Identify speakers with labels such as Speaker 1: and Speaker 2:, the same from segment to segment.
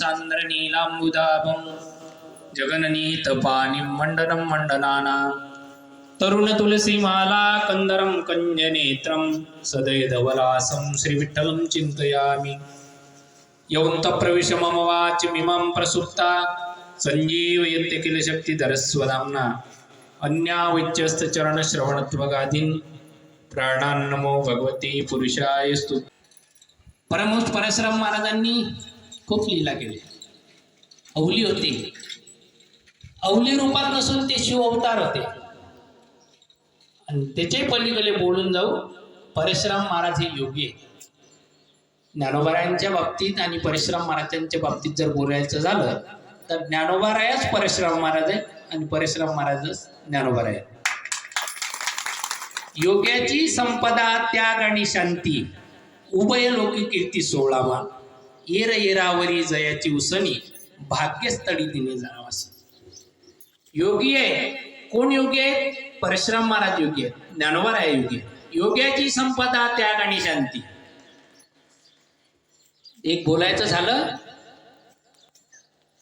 Speaker 1: सान्द्रनीलाम्बुदाभं जगननीतपानिं मण्डनं मण्डनाना तरुण तुलसीमाला कन्दरं कञ्जनेत्रं सदैधवलासं श्रीविठ्ठलं चिन्तयामि। यौन्तप्रविश मम वाचमिमां प्रसुप्ता सञ्जीवयत्य किल शक्तिधरस्वदाम्ना अन्याविच्यस्तचरणश्रवणत्वगाधीन् प्राणान्नमो भगवती पुरुषाय स्तु परमहंस परशुराम महाराजांनी खूप लीला गेले अवली होती. अवली रूपात नसून ते शिव अवतार होते. आणि त्याचे पलीकडे बोलून जाऊ परशुराम महाराज हे योगी आहे ज्ञानोबारायांच्या बाबतीत आणि परशुराम महाराजांच्या बाबतीत जर बोलायचं झालं तर ज्ञानोबारायाच परशुराम महाराज आहेत आणि परशुराम महाराजच ज्ञानोबाराय योग्याची संपदा त्याग आणि शांती. उभय लोकी कीर्ती सोळावा येर येरावरी जयाची उसणी भाग्यस्थळी तिने जाणावास योगी आहे. कोण योगी आहे? परशुराम महाराज योगी आहे ज्ञानोबा आहे योगी योग्याची संपदा त्याग आणि शांती. एक बोलायचं झालं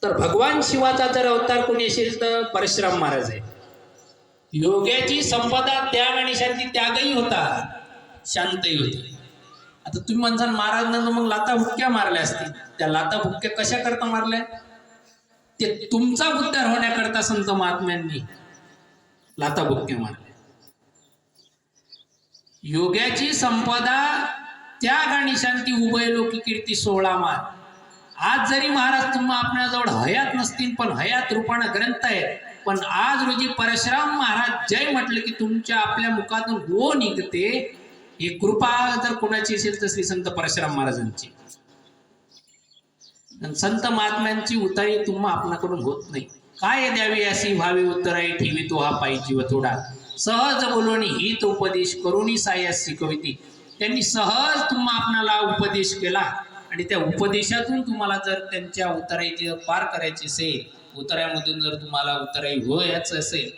Speaker 1: तर भगवान शिवाचा जर अवतार कोणी असेल तर परशुराम महाराज आहे योग्याची संपदा त्याग आणि शांती त्यागही होता शांतही होती आता तुम्ही म्हणसाल महाराजांना मग लाता भुक्क्या मारल्या असतील. त्या लाता भुक्क्या कशा करता मारल्या? ते तुमचा उद्धार होण्याकरता संत महात्म्यांनी लाता भुक्क्या मारल्या. योग्याची संपदा त्याग आणि शांती उभय लोकी कीर्ती मार. आज जरी महाराज तुम्हा आपल्याजवळ हयात नसतील पण हयात रूपानं ग्रंथ आहे पण आज रोजी परशुराम महाराज जय म्हटलं की तुमच्या आपल्या मुखातून हो निघते. ही कृपा जर कोणाची असेल तर श्री संत परशुराम महाराजांची. संत महात्म्यांची उतारी तुम्हा आपणाकडून होत नाही. काय द्यावी अशी व्हावी उत्तराई ठेवी तो हा पायी जीव थोडा सहज बोलवणी हित उपदेश करुणी सायास शिकविती. त्यांनी सहज तुम्हा आपणाला उपदेश केला आणि त्या उपदेशातून तुम्हाला जर त्यांच्या उतराईची पार करायची असेल उतरायमधून जर तुम्हाला उतराई व्हायचं असेल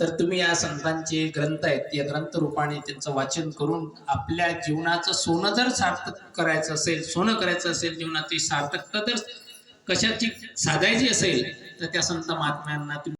Speaker 1: तर तुम्ही या संतांचे ग्रंथ आहेत या ग्रंथ रूपाने त्यांचं वाचन करून आपल्या जीवनाचं सोनं जर सार्थक करायचं असेल सोनं करायचं असेल जीवनाची सार्थकता जर कशाची साधायची असेल तर त्या संत महात्म्यांना तुम्ही